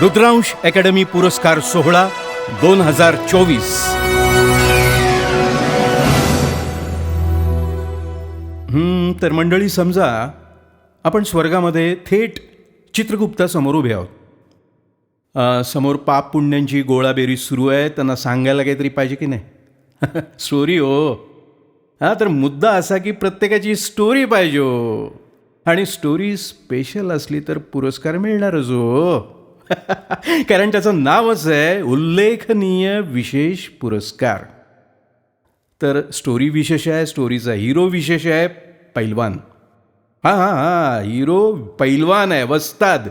Rudransh academy पुरस्कार सोहळा दोन हजार चोवीस. तर मंडळी समजा आपण स्वर्गामध्ये थेट चित्रगुप्तासमोर उभे आहोत. समोर पाप पुण्यांची गोळाबेरी सुरू आहे त्यांना सांगायला काहीतरी पाहिजे की नाही? स्टोरी हो. हा तर मुद्दा असा की प्रत्येकाची स्टोरी पाहिजे हो. आणि स्टोरी स्पेशल असली तर पुरस्कार मिळणारच हो. कारण त्याचं नावच आहे उल्लेखनीय विशेष पुरस्कार. तर स्टोरी विशेष आहे स्टोरीचा हिरो विशेष आहे पैलवान. हां हां हां हिरो पैलवान आहे वस्ताद.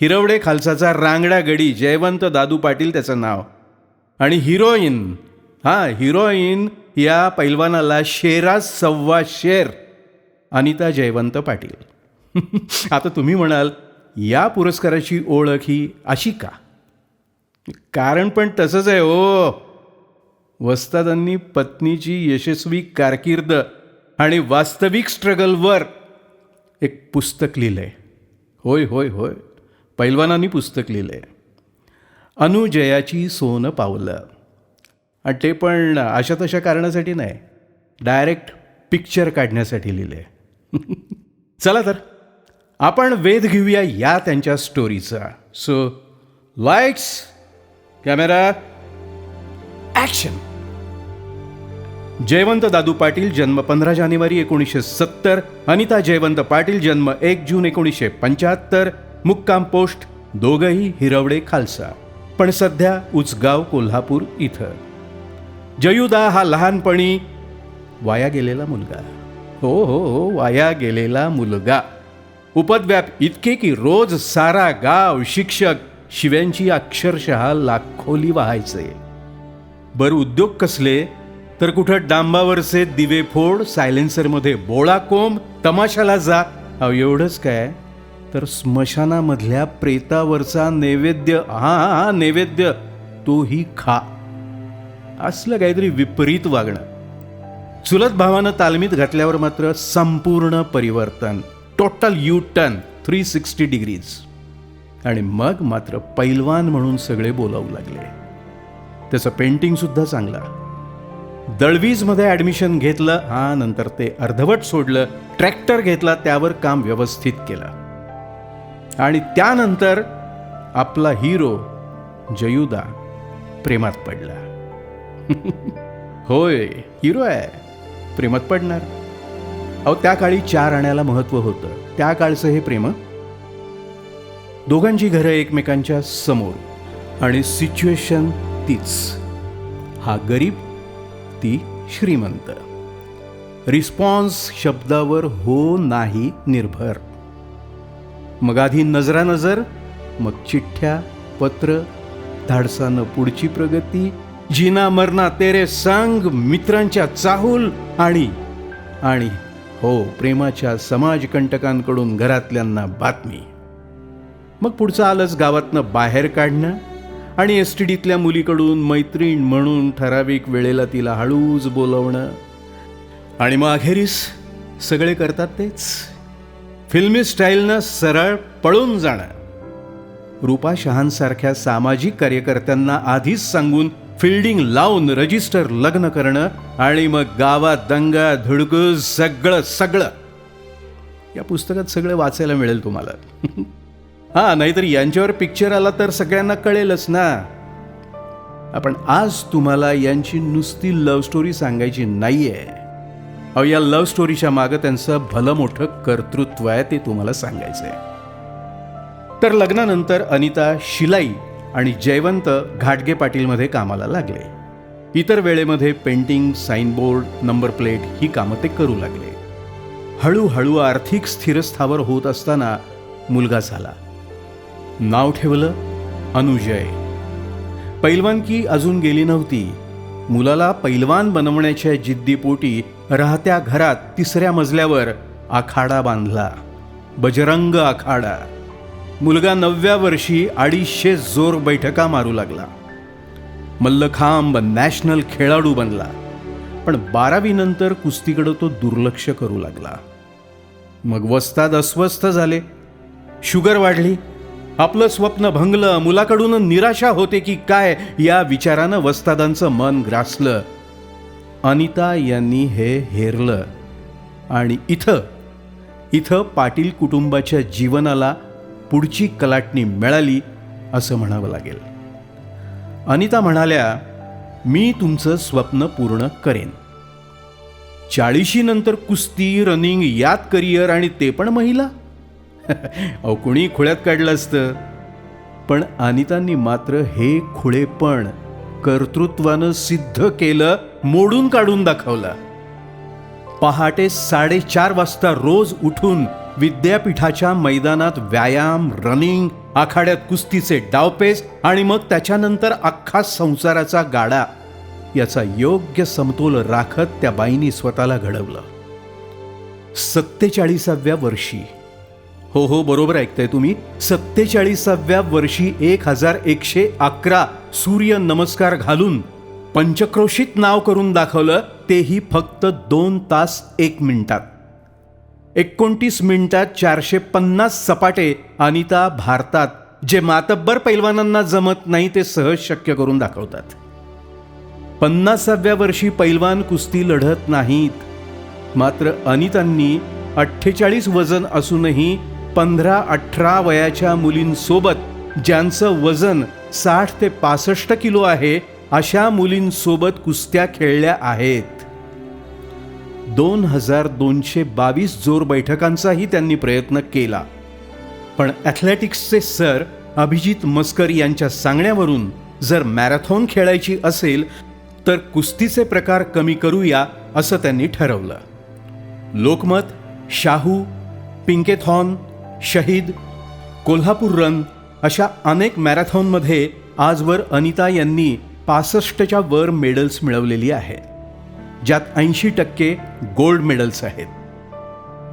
हिरवडे खालसाचा रांगडा गडी जयवंत दादू पाटील त्याचं नाव. आणि हिरोईन हां हिरोईन या पैलवानाला शेरा सव्वा शेर अनिता जयवंत पाटील. आता तुम्ही म्हणाल या पुरस्काराची ओळख ही अशी का? कारण पण तसंच आहे हो. वस्तादांनी पत्नीची यशस्वी कारकीर्द आणि वास्तविक स्ट्रगलवर एक पुस्तक लिहिलं आहे होय होय होय. पैलवानांनी पुस्तक लिहिलं आहे अनुजयाची सोनं पावलं. आणि ते पण अशा तशा कारणासाठी नाही. डायरेक्ट पिक्चर काढण्यासाठी लिहिलं आहे चला तर. आपण वेध घेऊया या त्यांच्या स्टोरीचा so lights camera action Jaywant Dadu Patil जन्म पंधरा जानेवारी एकोणीसशे सत्तर. अनिता जयवंत पाटील जन्म एक जून एकोणीसशे पंच्याहत्तर. मुक्काम पोस्ट दोघंही हिरवडे खालसा. पण सध्या उचगाव कोल्हापूर इथं. जयुदा हा लहानपणी वाया गेलेला मुलगा. हो हो हो वाया गेलेला मुलगा. उपद्व्याप इतके की रोज सारा गाव शिक्षक शिव्यांची अक्षरशः लाखोली व्हायचे. बर उद्योग कसले? तर कुठं डांबावरचे दिवे फोड सायलेन्सरमध्ये बोळा कोंब तमाशाला जा. एवढंच काय? तर स्मशानामधल्या प्रेतावरचा नैवेद्य हा हा नैवेद्य तोही खा. असलं काहीतरी विपरीत वागणं. चुलत भावानं तालमीत घातल्यावर मात्र संपूर्ण परिवर्तन. Total U turn three sixty degrees. आणि मग मात्र पैलवान म्हणून सगळे बोलावू लागले. त्याचं पेंटिंगसुद्धा चांगला. दळवीजमध्ये ॲडमिशन घेतलं हा नंतर ते अर्धवट सोडलं ट्रॅक्टर घेतला त्यावर काम व्यवस्थित केलं. आणि त्यानंतर आपला हिरो जयुदा प्रेमात पडला. होय हिरो आहे. प्रेमात पडणार. अहो त्या काळी चार आण्याला महत्त्व होतं. त्या काळचं हे प्रेम दोघांची घरं एकमेकांच्या समोर. आणि सिच्युएशन तीच. हा गरीब ती श्रीमंत. रिस्पॉन्स शब्दावर हो नाही निर्भर. मग आधी नजरानजर मग चिठ्ठ्या पत्र धाडसानं पुढची प्रगती. जिना मरणा तेरे संग मित्रांच्या चाहूल आणि आणि हो प्रेमाच्या समाजकंटकांकडून घरातल्यांना बातमी. मग पुढचं आलंच गावातनं बाहेर काढणं आणि एस टी डीतल्या मुलीकडून मैत्रीण म्हणून ठराविक वेळेला तिला हळूच बोलवणं. आणि मग अखेरीस सगळे करतात तेच. फिल्मी स्टाईलनं सरळ पळून जाणं. रूपा शहांसारख्या सामाजिक कार्यकर्त्यांना आधीच सांगून फिल्डिंग लावून रजिस्टर लग्न करणं आणि मग गावात दंगा धुडकूस सगळं सगळं. या पुस्तकात सगळं वाचायला मिळेल तुम्हाला. हा नाहीतर यांच्यावर पिक्चर आला तर सगळ्यांना कळेलच ना. आपण आज तुम्हाला यांची नुसती लव्ह स्टोरी सांगायची नाहीये. अहो या लव्ह स्टोरीच्या मागं त्यांचं भलं मोठं कर्तृत्व आहे ते तुम्हाला सांगायचं आहे तर लग्नानंतर अनिता शिलाई आणि जयवंत घाटगे पाटीलमध्ये कामाला लागले. इतर वेळेमध्ये पेंटिंग साईनबोर्ड नंबर प्लेट ही कामं ते करू लागले. हळूहळू आर्थिक स्थिरस्थावर होत असताना मुलगा झाला. नाव ठेवलं अनुजय. पैलवानकी अजून गेली नव्हती. मुलाला पैलवान बनवण्याच्या जिद्दीपोटी राहत्या घरात तिसऱ्या मजल्यावर आखाडा बांधला. बजरंग आखाडा. मुलगा नवव्या वर्षी अडीचशे जोर बैठका मारू लागला. मल्लखांब नॅशनल खेळाडू बनला पण बारावीनंतर कुस्तीकडं तो दुर्लक्ष करू लागला. मग वस्ताद अस्वस्थ झाले. शुगर वाढली. आपलं स्वप्न भंगलं. मुलाकडून निराशा होते की काय? या विचारानं वस्तादांचं मन ग्रासलं. अनिता यांनी हे हेरलं. आणि इथं इथं पाटील कुटुंबाच्या जीवनाला पुढची कलाटणी मिळाली असं म्हणावं लागेल. अनिता म्हणाल्या मी तुमचं स्वप्न पूर्ण करेन. चाळीशी नंतर कुस्ती रनिंग यात करिअर आणि ते पण महिला? अहो कुणी खुळ्यात काढलं असतं? पण अनितांनी मात्र हे खुळेपण कर्तृत्वानं सिद्ध केलं मोडून काढून दाखवलं. पहाटे साडेचार वाजता रोज उठून विद्यापीठाच्या मैदानात व्यायाम रनिंग आखाड्यात कुस्तीचे डावपेच आणि मग त्याच्यानंतर अख्खा संसाराचा गाडा याचा योग्य समतोल राखत त्या बाईंनी स्वतःला घडवलं. सत्तेचाळीसाव्या वर्षी. हो हो बरोबर ऐकताय तुम्ही. सत्तेचाळीसाव्या वर्षी एक हजार एकशे अकरा सूर्य नमस्कार घालून पंचक्रोशीत नाव करून दाखवलं तेही फक्त दोन तास एक मिनिटात. एकोणतीस मिनिटात चारशे पन्नास सपाटे अनिता भारतात जे मातब्बर पैलवानांना जमत नाही ते सहज शक्य करून दाखवतात. पन्नासाव्या वर्षी पैलवान कुस्ती लढत नाहीत. मात्र अनितांनी अठ्ठेचाळीस वजन असूनही पंधरा अठरा वयाच्या मुलींसोबत ज्यांचं वजन साठ ते पासष्ट किलो आहे अशा मुलींसोबत कुस्त्या खेळल्या आहेत. दोन हजार दोनशे बावीस जोर बैठकांचाही त्यांनी प्रयत्न केला. पण ॲथलेटिक्सचे सर अभिजित मस्कर यांच्या सांगण्यावरून जर मॅरेथॉन खेळायची असेल तर कुस्तीचे प्रकार कमी करूया असं त्यांनी ठरवलं. लोकमत शाहू पिंकेथॉन शहीद कोल्हापूर रन अशा अनेक मॅरेथॉनमध्ये आजवर अनिता यांनी पासष्टच्या वर मेडल्स मिळवलेली आहेत. ज्यात ऐंशी टक्के गोल्ड मेडल्स आहेत.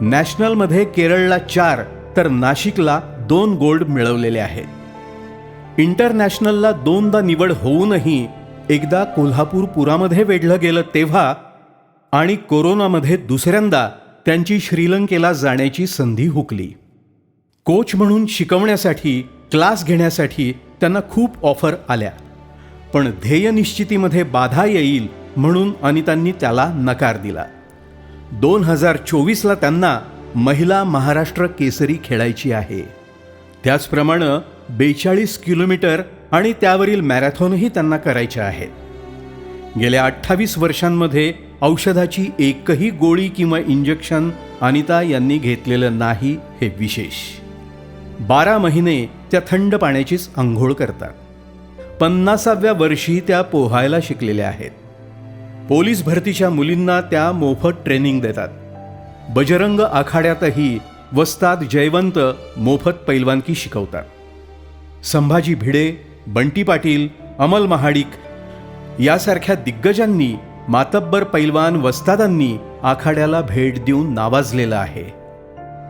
नॅशनलमध्ये केरळला चार तर नाशिकला दोन गोल्ड मिळवलेले आहेत. इंटरनॅशनलला दोनदा निवड होऊनही एकदा कोल्हापूर पुरामध्ये वेढलं गेलं तेव्हा आणि कोरोनामध्ये दुसऱ्यांदा त्यांची श्रीलंकेला जाण्याची संधी हुकली. कोच म्हणून शिकवण्यासाठी क्लास घेण्यासाठी त्यांना खूप ऑफर आल्या. पण ध्येयनिश्चितीमध्ये बाधा येईल म्हणून अनितांनी त्याला नकार दिला. दोन हजार चोवीसला त्यांना महिला महाराष्ट्र केसरी खेळायची आहे. त्याचप्रमाणे बेचाळीस किलोमीटर आणि त्यावरील मॅरेथॉनही त्यांना करायचे आहेत. गेल्या अठ्ठावीस वर्षांमध्ये औषधाची एकही गोळी किंवा इंजेक्शन अनिता यांनी घेतलेलं नाही हे विशेष. बारा महिने त्या थंड पाण्याचीच आंघोळ करतात. पन्नासाव्या वर्षी त्या पोहायला शिकलेल्या आहेत. पोलीस भरतीच्या मुलींना त्या मोफत ट्रेनिंग देतात. बजरंग आखाड्यातही वस्ताद जयवंत मोफत पैलवानकी शिकवतात. संभाजी भिडे बंटी पाटील अमल महाडिक यासारख्या दिग्गजांनी मातब्बर पैलवान वस्तादांनी आखाड्याला भेट देऊन नावाजलेलं आहे.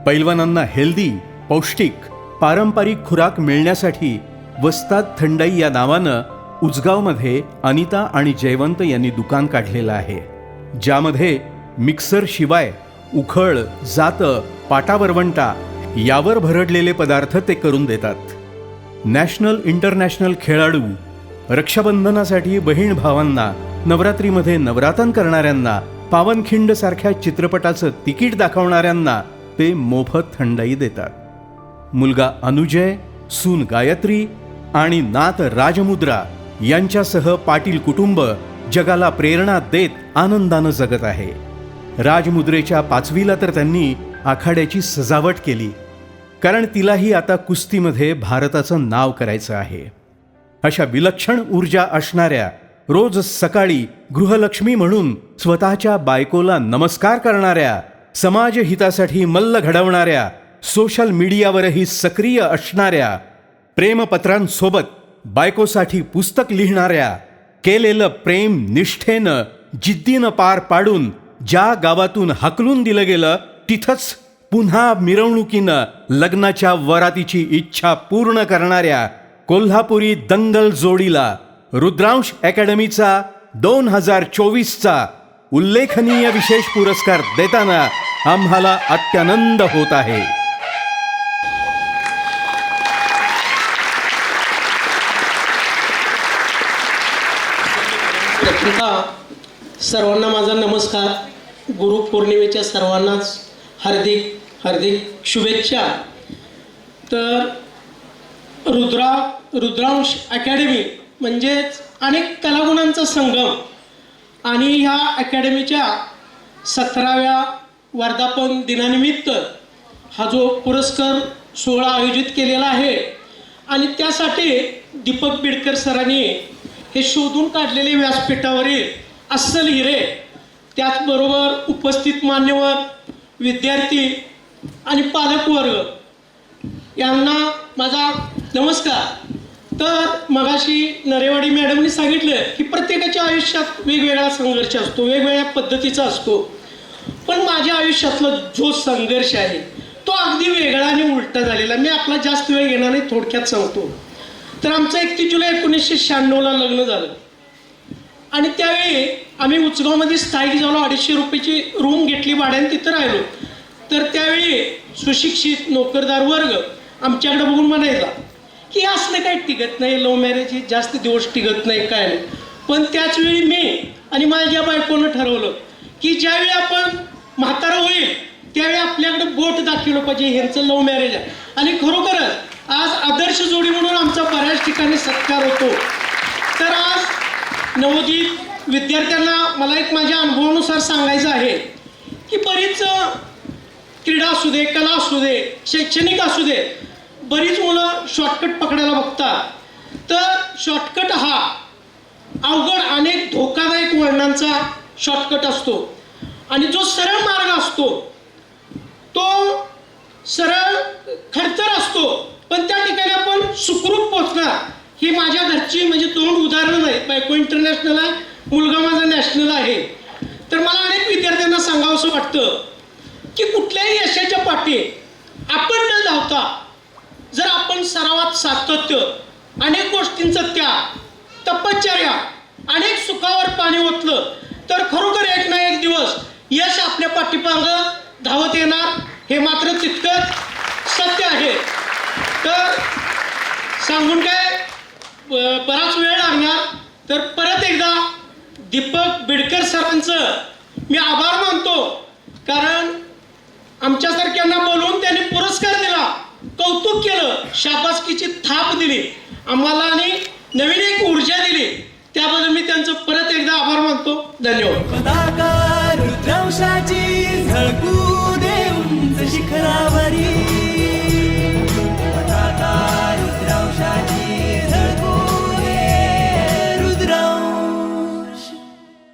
पैलवानांना हेल्दी पौष्टिक पारंपरिक खुराक मिळण्यासाठी वस्ताद थंडाई या नावानं उचगावमध्ये अनिता आणि जयवंत यांनी दुकान काढलेलं आहे ज्यामध्ये मिक्सर शिवाय उखळ जातं पाटावरवंटा यावर भरडलेले पदार्थ ते करून देतात. नॅशनल इंटरनॅशनल खेळाडू रक्षाबंधनासाठी बहीण भावांना नवरात्रीमध्ये नवरातन करणाऱ्यांना पावनखिंड सारख्या चित्रपटाचं तिकीट दाखवणाऱ्यांना ते मोफत थंडाई देतात. मुलगा अनुजय सून गायत्री आणि नात राजमुद्रा यांच्यासह पाटील कुटुंब जगाला प्रेरणा देत आनंदानं जगत आहे. राजमुद्रेच्या पाचवीला तर त्यांनी आखाड्याची सजावट केली कारण तिलाही आता कुस्तीमध्ये भारताचं नाव करायचं आहे. अशा विलक्षण ऊर्जा असणाऱ्या रोज सकाळी गृहलक्ष्मी म्हणून स्वतःच्या बायकोला नमस्कार करणाऱ्या समाजहितासाठी मल्ल घडवणाऱ्या सोशल मीडियावरही सक्रिय असणाऱ्या प्रेमपत्रांसोबत बायकोसाठी पुस्तक लिहिणाऱ्या केलेलं प्रेम निष्ठेनं जिद्दीनं पार पाडून ज्या गावातून हकलून दिलं गेलं तिथंच पुन्हा मिरवणुकीनं लग्नाच्या वरातीची इच्छा पूर्ण करणाऱ्या कोल्हापुरी दंगल जोडीला रुद्रांश अकॅडमीचा दोन हजार चोवीसचा उल्लेखनीय विशेष पुरस्कार देताना आम्हाला अत्यानंद होत आहे आता सर्वांना माझा नमस्कार. गुरुपौर्णिमेच्या सर्वांनाच हार्दिक हार्दिक शुभेच्छा. तर रुद्रा रुद्रांश अकॅडमी म्हणजेच अनेक कलागुणांचा संगम आणि ह्या अकॅडमीच्या सतराव्या वर्धापन दिनानिमित्त हा जो पुरस्कार सोहळा आयोजित केलेला आहे आणि त्यासाठी दीपक बिडकर सरांनी हे शोधून काढलेले व्यासपीठावरील अस्सल हिरे. त्याचबरोबर उपस्थित मान्यवर विद्यार्थी आणि पालकवर्ग. यांना माझा नमस्कार. तर मगाशी नरेवाडी मॅडमनी सांगितलं की प्रत्येकाच्या आयुष्यात वेगवेगळा संघर्ष असतो वेगवेगळ्या पद्धतीचा असतो. पण माझ्या आयुष्यातला जो संघर्ष आहे तो अगदी वेगळा आणि उलटा झालेला. मी आपला जास्त वेळ घेणार नाही थोडक्यात सांगतो. तर आमचं एकतीस जुलै एकोणीसशे शहाण्णवला लग्न झालं. आणि त्यावेळी आम्ही उचगावमध्ये स्थायिक झालो अडीचशे रुपयाची रूम घेतली भाड्याने तिथं राहिलो. तर त्यावेळी सुशिक्षित नोकरदार वर्ग आमच्याकडे बघून म्हणायचा की असलं काही टिकत नाही लव्ह मॅरेज हे जास्त दिवस टिकत नाही काय नाही. पण त्याचवेळी मी आणि माझ्या बायकोनं ठरवलं की ज्यावेळी आपण म्हातारं होईल त्यावेळी आपल्याकडे बोट दाखवलं पाहिजे ह्यांचं लव्ह मॅरेज आहे. आणि खरोखरच आज आदर्श जोडी म्हणून आमचा बऱ्याच ठिकाणी सत्कार होतो. तर आज नवोदित विद्यार्थ्यांना मला एक माझ्या अनुभवानुसार सांगायचं आहे की बरीच क्रीडा असू दे कला असू दे शैक्षणिक असू दे बरीच मुलं शॉर्टकट पकडायला बघतात. तर शॉर्टकट हा अवघड अनेक धोकादायक वळणांचा शॉर्टकट असतो. आणि जो सरळ मार्ग असतो तो सरळ खडतर असतो. पण त्या ठिकाणी आपण सुखरूप पोचणार ही माझ्या घरची म्हणजे तोंड उदाहरणं आहे. बायको इंटरनॅशनल आहे मुलगा माझा नॅशनल आहे. तर मला अनेक विद्यार्थ्यांना सांगावंसं वाटतं की कुठल्याही यशाच्या पाठी आपण न धावता जर आपण सरावात सातत्य अनेक गोष्टींचं त्याग तपश्चर्या अनेक सुखावर पाणी ओतलं तर खरोखर एक ना एक दिवस यश आपल्या पाठीपांग धावत येणार हे मात्र तितकंच सत्य आहे. तर सांगून काय? बराच वेळ लागणार. तर परत एकदा दीपक बिडकर सरांचं मी आभार मानतो. कारण आमच्यासारख्यांना बोलवून त्यांनी पुरस्कार दिला कौतुक केलं शाबासकीची थाप दिली. आम्हाला आणि